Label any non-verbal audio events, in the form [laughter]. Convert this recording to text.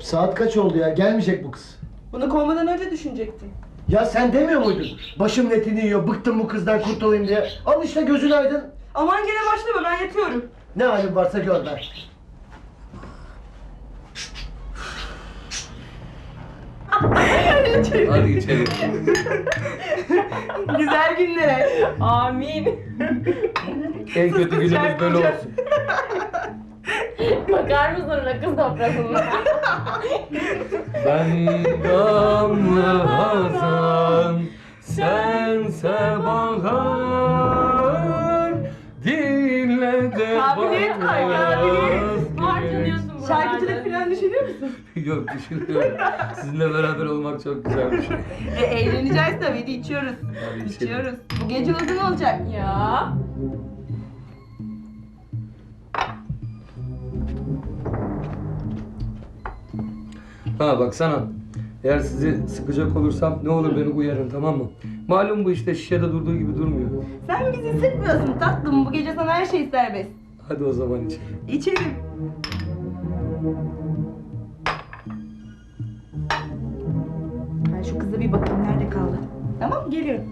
Saat kaç oldu ya? Gelmeyecek bu kız. Bunu kovmadan önce düşünecektin. Ya sen demiyor muydun? Başım netini yiyor, bıktım bu kızdan kurtulayım diye. Al işte gözün aydın. Aman gene başlama ben yatıyorum. Ne halin varsa gör ben. Hadi içeri. Güzel günlere. Amin. En kötü günümüz böyle olsun. [laughs] Bakar mısın öyle kız toprağına? [laughs] Ben gamlı hazan, sense bahar, dinle de Kabiliyet var, kabiliyet. Harcanıyorsun buralarda. Şarkıcılık falan düşünüyor musun? Yok düşünüyorum. Sizinle beraber olmak çok güzelmiş. E, eğleneceğiz tabii de içiyoruz. Hadi içelim. İçiyoruz. Bu gece uzun olacak. Ya. Ha bak sana. Eğer sizi sıkacak olursam ne olur beni uyarın tamam mı? Malum bu işte şişede durduğu gibi durmuyor. Sen bizi sıkmıyorsun tatlım. Bu gece sana her şey serbest. Hadi o zaman içelim. İçelim. Ben şu kıza bir bakayım nerede kaldı. Tamam? Geliyorum.